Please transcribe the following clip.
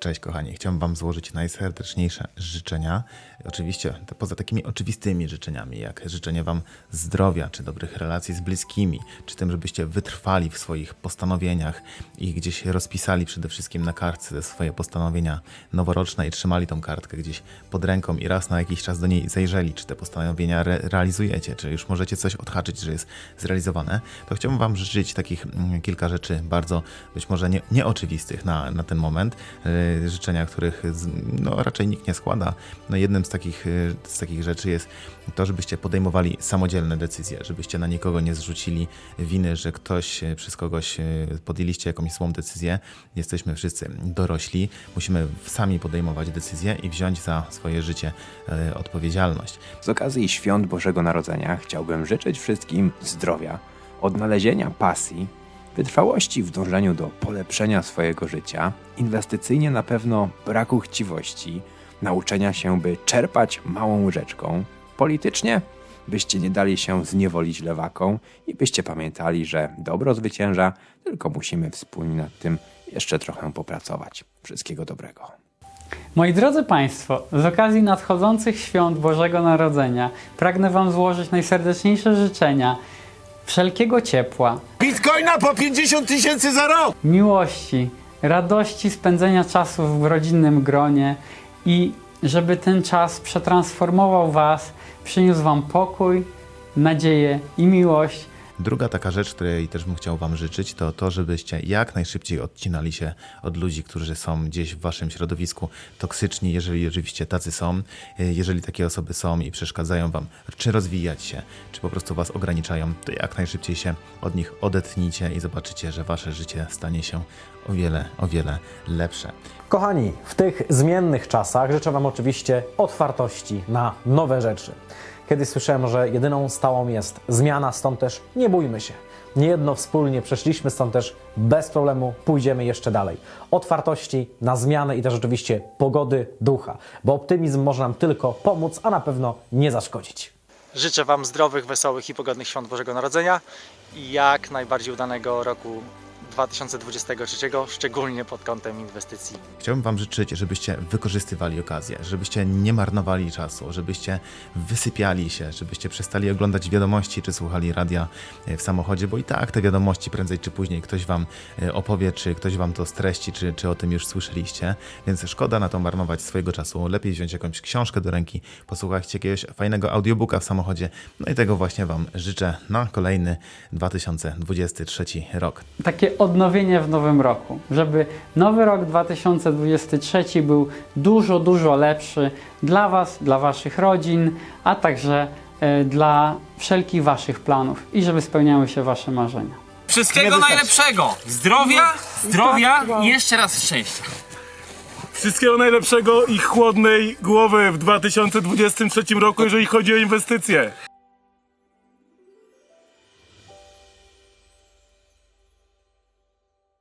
Cześć kochani, chciałbym Wam złożyć najserdeczniejsze życzenia. Oczywiście poza takimi oczywistymi życzeniami, jak życzenie Wam zdrowia, czy dobrych relacji z bliskimi, czy tym, żebyście wytrwali w swoich postanowieniach i gdzieś rozpisali przede wszystkim na kartce swoje postanowienia noworoczne i trzymali tą kartkę gdzieś pod ręką i raz na jakiś czas do niej zajrzeli, czy te postanowienia re realizujecie, czy już możecie coś odhaczyć, że jest zrealizowane, to chciałbym Wam życzyć takich mm, kilka rzeczy bardzo być może nie, nieoczywistych na, na ten moment. Yy, życzenia, których no, raczej nikt nie składa. No, jednym z takich, yy, z takich rzeczy jest to, żebyście podejmowali samodzielne decyzje, żebyście na nikogo nie zrzucili winy, że ktoś yy, przez kogoś podjęliście jakąś złą decyzję. Jesteśmy wszyscy dorośli, musimy sami podejmować decyzje i wziąć za swoje życie odpowiedzialność. Z okazji świąt Bożego Narodzenia chciałbym życzyć wszystkim zdrowia, odnalezienia pasji, wytrwałości w dążeniu do polepszenia swojego życia, inwestycyjnie na pewno braku chciwości, nauczenia się, by czerpać małą łyżeczką, politycznie, byście nie dali się zniewolić lewaką i byście pamiętali, że dobro zwycięża, tylko musimy wspólnie nad tym jeszcze trochę popracować. Wszystkiego dobrego. Moi drodzy Państwo, z okazji nadchodzących świąt Bożego Narodzenia pragnę Wam złożyć najserdeczniejsze życzenia wszelkiego ciepła, Bitcoina po 50 tysięcy za rok! miłości, radości spędzenia czasu w rodzinnym gronie i żeby ten czas przetransformował Was, przyniósł Wam pokój, nadzieję i miłość. Druga taka rzecz, której też bym chciał Wam życzyć, to to, żebyście jak najszybciej odcinali się od ludzi, którzy są gdzieś w Waszym środowisku toksyczni, jeżeli oczywiście tacy są. Jeżeli takie osoby są i przeszkadzają Wam, czy rozwijać się, czy po prostu Was ograniczają, to jak najszybciej się od nich odetnijcie i zobaczycie, że Wasze życie stanie się o wiele, o wiele lepsze. Kochani, w tych zmiennych czasach życzę Wam oczywiście otwartości na nowe rzeczy. Kiedyś słyszałem, że jedyną stałą jest zmiana, stąd też nie bójmy się. Niejedno wspólnie przeszliśmy, stąd też bez problemu pójdziemy jeszcze dalej. Otwartości na zmiany i też oczywiście pogody ducha, bo optymizm może nam tylko pomóc, a na pewno nie zaszkodzić. Życzę Wam zdrowych, wesołych i pogodnych świąt Bożego Narodzenia i jak najbardziej udanego roku 2023, szczególnie pod kątem inwestycji. Chciałbym Wam życzyć, żebyście wykorzystywali okazję, żebyście nie marnowali czasu, żebyście wysypiali się, żebyście przestali oglądać wiadomości czy słuchali radia e, w samochodzie, bo i tak te wiadomości prędzej czy później ktoś Wam e, opowie, czy ktoś Wam to streści, czy, czy o tym już słyszeliście. Więc szkoda na to marnować swojego czasu. Lepiej wziąć jakąś książkę do ręki, posłuchać jakiegoś fajnego audiobooka w samochodzie. No i tego właśnie Wam życzę na kolejny 2023 rok. takie odnowienie w nowym roku, żeby nowy rok 2023 był dużo, dużo lepszy dla Was, dla Waszych rodzin, a także e, dla wszelkich Waszych planów i żeby spełniały się Wasze marzenia. Wszystkiego najlepszego! Zdrowia, zdrowia i jeszcze raz szczęścia. Wszystkiego najlepszego i chłodnej głowy w 2023 roku, jeżeli chodzi o inwestycje.